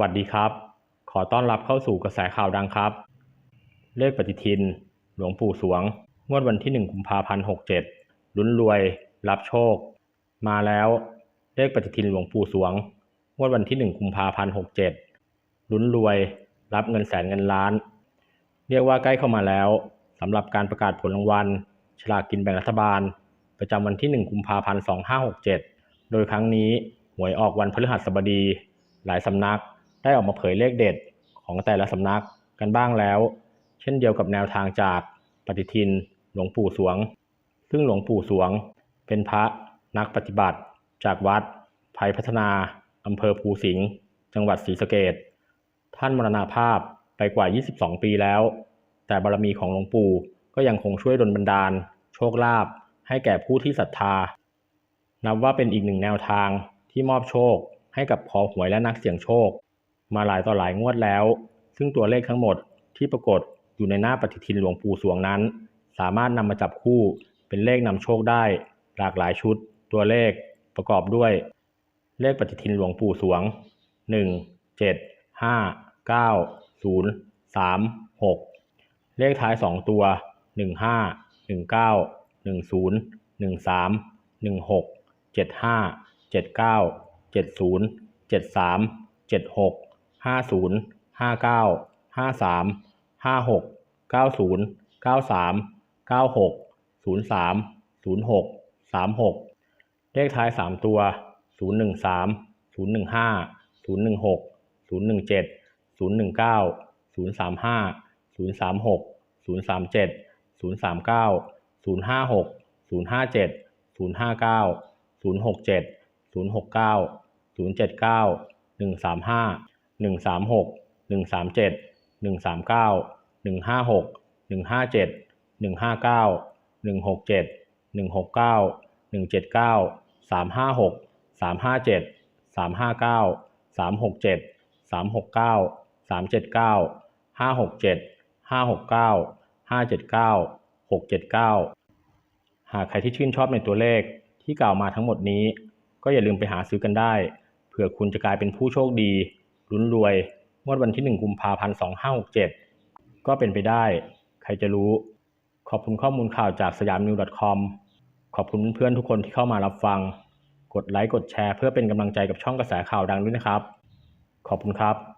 วัสดีครับ ขอต้อนรับเข้าสู่กระแสข่าวดังครับ เลขปฏิทิน หลวงปู่สวง งวดวันที่ 1 กุมภาพันธ์ 67 ลุ้นรวย รับโชค มาแล้ว เลขปฏิทินหลวงปู่สวง งวดวันที่ 1 กุมภาพันธ์ 67 ลุ้นรวย รับเงินแสนเงินล้าน เรียกว่าใกล้เข้ามาแล้วสำหรับการประกาศผลรางวัล ฉลากกินแบ่งรัฐบาล ประจำวันที่ 1 กุมภาพันธ์ 2567 โดยครั้งนี้หวยออกวันพฤหัสบดี หลายสำนัก ได้ออกมาเผยเลขเด็ดของแต่ละสำนักกันบ้างแล้ว เช่นเดียวกับแนวทางจากปฏิทินหลวงปู่สวง ซึ่งหลวงปู่สวง เป็นพระนักปฏิบัติ จากวัดภัยพัฒนาอำเภอภูสิงห์จังหวัดศรีสะเกษท่านมรณาภาพไปกว่า 22 ปีแล้ว แต่บารมีของหลวงปู่ก็ยังคงช่วยดลบันดาล โชคลาภให้แก่ผู้ที่ศรัทธา นับว่าเป็นอีกหนึ่งแนวทางที่มอบโชคให้กับคอหวยและนักเสี่ยงโชค มาหลายต่อหลายงวดแล้ว ซึ่งตัวเลขทั้งหมดที่ปรากฏอยู่ในหน้าปฏิทินหลวงปู่สวงนั้น สามารถนำมาจับคู่เป็นเลขนำโชคได้ หลากหลายชุด ตัวเลขประกอบด้วย เลขปฏิทินหลวงปู่สวง 1 7 5 9 0 3 6 เลขท้าย 2 ตัว 15 19 10 13 16 75 79 70 73 76 56 90 93 96 03 06 36เลขท้าย3ตัว013 015 016 017 019 035 036 037 039 056 057 059 067 069 079 135 136 137 139 156 157 159 167 169 179 356 357 359 367 369 379 567 569 579 679 หากใครที่ชื่นชอบในตัวเลขที่กล่าวมาทั้งหมดนี้ ก็อย่าลืมไปหาซื้อกันได้ เผื่อคุณจะกลายเป็นผู้โชคดี ลุ้นรวยงวดวันที่ 1 กุมภาพันธ์ 2567 ก็เป็นไปได้ ใครจะรู้ ขอบคุณข้อมูลข่าวจากสยามนิว .com ขอบคุณเพื่อนๆทุกคนที่เข้ามารับฟัง กดไลค์กดแชร์เพื่อเป็นกำลังใจกับช่องกระแสข่าวดังด้วยนะครับ ขอบคุณครับ